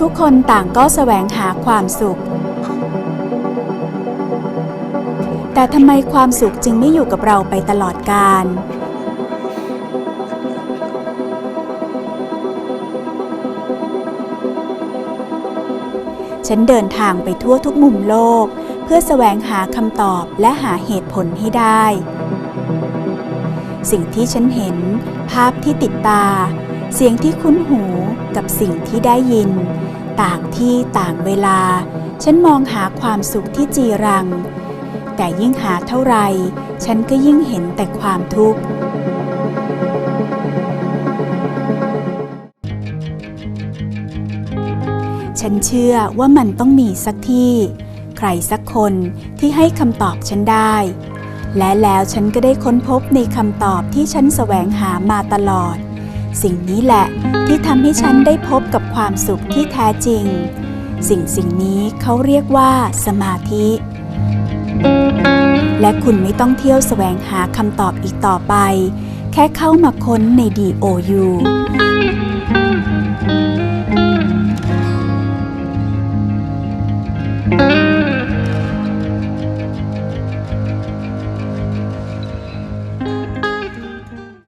ทุกคนต่างก็แสวงหาความสุข แต่ทำไมความสุขจึงไม่อยู่กับเราไปตลอดกาลฉันเดินทางไปทั่วทุกมุมโลก เพื่อแสวงหาคำตอบและหาเหตุผลให้ได้ สิ่งที่ฉันเห็น ภาพที่ติดตา เสียงที่คุ้นหูกับสิ่งที่ได้ยิน ต่างที่ต่างเวลา ฉันมองหาความสุขที่จีรัง แต่ยิ่งหาเท่าไรฉันก็ยิ่งเห็นแต่ความทุกข์ฉันเชื่อว่ามันต้องมีสักที่ ใครสักคนที่ให้คำตอบฉันได้ และแล้วฉันก็ได้ค้นพบในคำตอบที่ฉันแสวงหามาตลอด สิ่งนี้แหละที่ทำให้ฉันได้พบกับความสุขที่แท้จริง สิ่งสิ่งนี้เขาเรียกว่าสมาธิ และคุณไม่ต้องเที่ยวแสวงหาคำตอบอีกต่อไป แค่เข้ามาค้นใน DOU